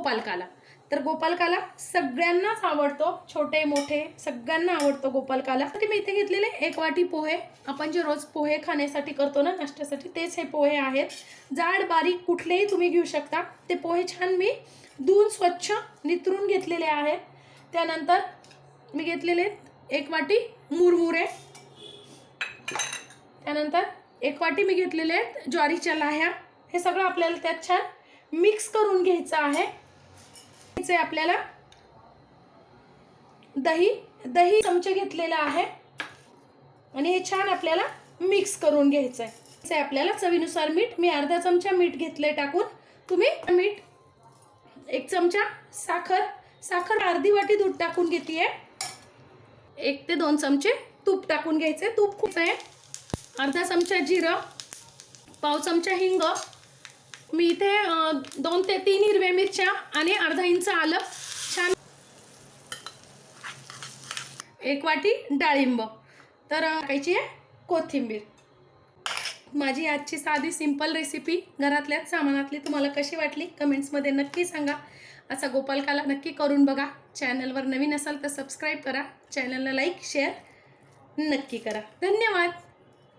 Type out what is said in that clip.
गोपालकाला. तर गोपालकाला सगळ्यांनाच आवडतो छोटे मोठे सगळ्यांना आवडतो गोपालकाला. तर मी इथे घेतलेले एक वाटी पोहे. आपण जे रोज पोहे खाण्यासाठी करतो ना नाश्त्यासाठी तेच हे पोहे आहेत. जाड बारीक कुठलेही तुम्ही घेऊ शकता. ते पोहे छान मी धुवून स्वच्छ नितरून घेतलेले आहेत. त्यानंतर मी घेतलेले एक वाटी मुरमुरे. त्यानंतर एक वाटी मी घेतलेले आहेत ज्वारीच्या लाह्या. हे सगळं आपल्याला त्यात छान मिक्स करून घ्यायचं आहे. आहे आपल्याला दही दही चमचे घेतलेला आहे. आणि हे छान आपल्याला मिक्स करून घ्यायचं आहे आपल्याला चवीनुसार मीठ मी अर्धा चमचा मीठ घेतलंय टाकून. तुम्ही मीठ एक चमचा साखर साखर अर्धी वाटी दूध टाकून घेते एक ते दोन चमचे तूप टाकून घ्यायचे तूप खूप आहे. अर्धा चमचा जिरं पाव चमचा हिंग मी इथे दोन ते तीन हिरव्या मिरच्या आणि अर्धा इंच आलं. छान. एक वाटी डाळिंब. तर टाकायची आहे कोथिंबीर. माझी आजची साधी सिंपल रेसिपी घरातल्याच सामानातली तुम्हाला कशी वाटली कमेंट्समध्ये नक्की सांगा. असा गोपालकाला नक्की करून बघा. चॅनलवर नवीन असाल तर सबस्क्राईब करा. चॅनलला लाईक शेअर नक्की करा. धन्यवाद.